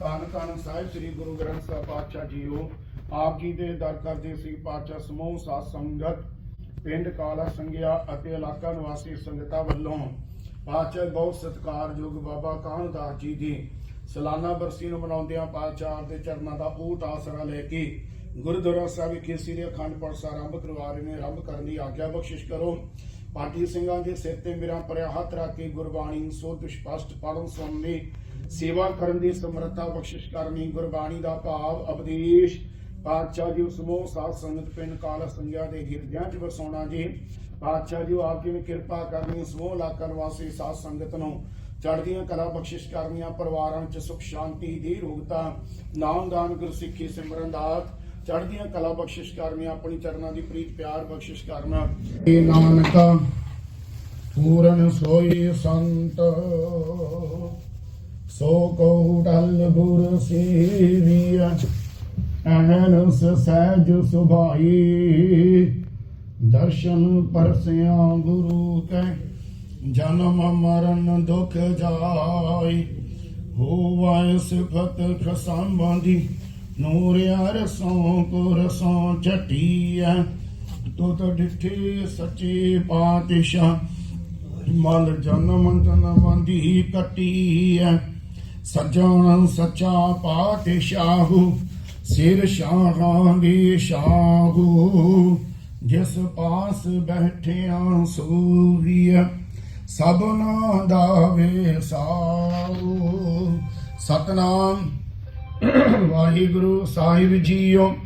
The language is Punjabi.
ਧੰਨ ਧੰਨ ਸਾਹਿਬ, ਸ੍ਰੀ ਗੁਰੂ ਗ੍ਰੰਥ ਸਾਹਿਬ ਪਾਤਸ਼ਾਹ ਜੀਓ। ਆਪ ਜੀ ਦੇ ਦਰ ਕਰਦੇ ਸੀ ਪਾਤਸ਼ਾਹ ਸਮੂਹ ਸਾਧ ਸੰਗਤ, ਪਿੰਡ ਕਾਲਾ ਸੰਗਿਆ ਅਤੇ ਇਲਾਕਾ ਨਿਵਾਸੀ ਸੰਗਤਾਂ ਵੱਲੋਂ ਪਾਤਸ਼ਾਹ ਬਹੁਤ ਸਤਿਕਾਰਯੋਗ ਬਾਬਾ ਕਾਹਨਦਾਸ ਜੀ ਦੀ ਸਾਲਾਨਾ ਬਰਸੀ ਨੂੰ ਮਨਾਉਂਦਿਆਂ ਪਾਤਸ਼ਾਹ ਦੇ ਚਰਨਾਂ ਦਾ ਊਟ ਆਸਰਾ ਲੈ ਕੇ ਗੁਰਦੁਆਰਾ ਸਾਹਿਬ ਵਿਖੇ ਸ੍ਰੀ ਅਖੰਡ ਪਾਠ ਆਰੰਭ ਕਰਵਾ ਰਹੇ ਨੇ। ਆਰੰਭ ਕਰਨ ਦੀ ਆਗਿਆ ਬਖਸ਼ਿਸ਼ ਕਰੋ। ਪਾਰਟੀ ਸਿੰਘਾਂ ਦੇ ਸਿਰ ਤੇ ਮੇਰਾ ਪਰਿਆ ਹੱਥ ਰੱਖ ਕੇ ਗੁਰਬਾਣੀ ਸੋਧ, ਸਪਸ਼ਟ ਪੜਨ ਸੁਣਨ, ਸੇਵਾ ਕਰਨ ਦੀ ਸਮਰੱਥਾ, ਬਖਸ਼ਿਸ਼ ਕਰਨੀ, ਗੁਰਬਾਣੀ ਦਾ ਭਾਵ, ਉਪਦੇਸ਼, ਪਾਤਸ਼ਾਹ ਜੀ, ਸਮੂਹ, ਸਾਧ, ਸੰਗਤ, ਪਿੰਡ, ਕਾਲਾ, ਸੰਗਿਆ ਦੇ ਗਿਰਜਿਆਂ 'ਚ ਵਸਾਉਣਾ ਜੀ। ਪਾਤਸ਼ਾਹ ਜੀ ਆਪ ਜੀ ਨੇ ਕਿਰਪਾ ਕਰਨੀ, ਸਮੂਹ ਇਲਾਕਾ ਨਿਵਾਸੀ ਸਾਧ, ਸੰਗਤ ਨੂੰ ਚੜ੍ਹਦੀਆਂ ਕਲਾ, ਬਖਸ਼ਿਸ਼ ਕਰਨੀਆਂ, ਪਰਿਵਾਰਾਂ 'ਚ ਸੁਖ, ਸ਼ਾਂਤੀ ਦੀ ਰੋਗਤਾ ਨਾਮਦਾਨ ਗੁਰਸਿੱਖੀ ਸਿਮਰਨ ਦਾ ਚੜ੍ਹਦੀਆਂ ਕਲਾ ਬਖਸ਼ਿਸ਼ ਕਰਨੀਆਂ, ਆਪਣੀ ਚਰਨਾਂ ਦੀ ਪ੍ਰੀਤ ਪਿਆਰ ਬਖਸ਼ਿਸ਼ ਕਰਨਾ। ਏ ਨਾਨਕਾ, ਪੂਰਨ ਸੋਈ ਸੰਤ, ਸੋ ਕੋ ਡਲ ਗੁਰ ਸੇਵੀਆ ਅਹਨਸ ਸਹਿਜ ਸੁਭਾਈ। ਦਰਸ਼ਨ ਪਰਸਿਆ ਗੁਰੂ ਕੈ, ਜਨਮ ਮਰਨ ਦੁਖ ਜਾਈ ਹੋਵੈ ਸਿਫਤ ਖਸੰਬੰਦੀ ਨੂਰ ਅਰਸੋਂ ਕੁਰਸੋਂ ਚਟੀਐ ਤੁਤ ਡਿਠੇ ਸੱਚੇ ਪਾਤਸ਼ਾਹ ਮਲ ਜਨਮ ਜਨਮ ਦੀ ਕਟੀਐ। ਸਜਣ ਸੱਚਾ ਪਾਤਸ਼ਾਹੂ ਸਿਰ ਸ਼ਾਹਾਂ ਦੀ ਸ਼ਾਹੂ ਜਿਸ ਪਾਸ ਬੈਠਿਆ ਸੂਰੀਆ ਸਭਨਾ ਦਾ ਵੇਸਾਉ ਸਤਨਾਮ ਵਾਹਿਗੁਰੂ ਸਾਹਿਬ ਜੀਓ।